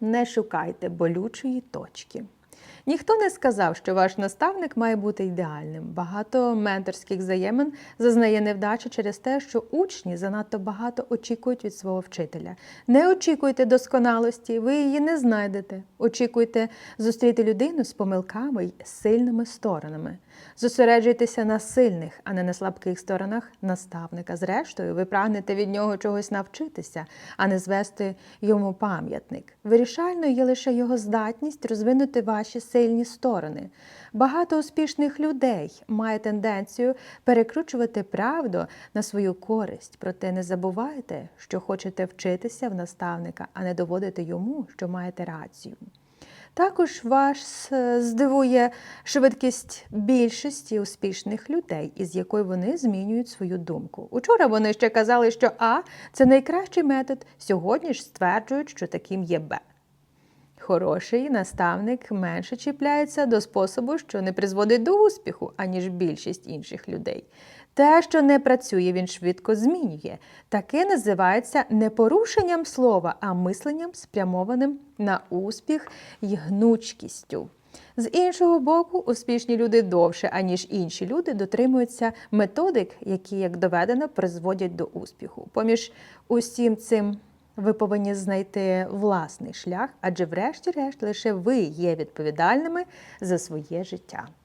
Не шукайте болючої точки. Ніхто не сказав, що ваш наставник має бути ідеальним. Багато менторських взаємин зазнає невдачі через те, що учні занадто багато очікують від свого вчителя. Не очікуйте досконалості, ви її не знайдете. Очікуйте зустріти людину з помилками й сильними сторонами. Зосереджуйтеся на сильних, а не на слабких сторонах наставника. Зрештою, ви прагнете від нього чогось навчитися, а не звести йому пам'ятник. Вирішальною є лише його здатність розвинути ваші сильні сторони. Багато успішних людей має тенденцію перекручувати правду на свою користь, проте не забувайте, що хочете вчитися в наставника, а не доводити йому, що маєте рацію. Також вас е, здивує швидкість більшості успішних людей, із якою вони змінюють свою думку. Учора вони ще казали, що А це найкращий метод. Сьогодні ж стверджують, що таким є Б. Хороший наставник менше чіпляється до способу, що не призводить до успіху, аніж більшість інших людей. Те, що не працює, він швидко змінює. Таке називається не порушенням слова, а мисленням, спрямованим на успіх і гнучкістю. З іншого боку, успішні люди довше, аніж інші люди, дотримуються методик, які, як доведено, призводять до успіху. Поміж усім цим ви повинні знайти власний шлях, адже, врешті-решт, лише ви є відповідальними за своє життя.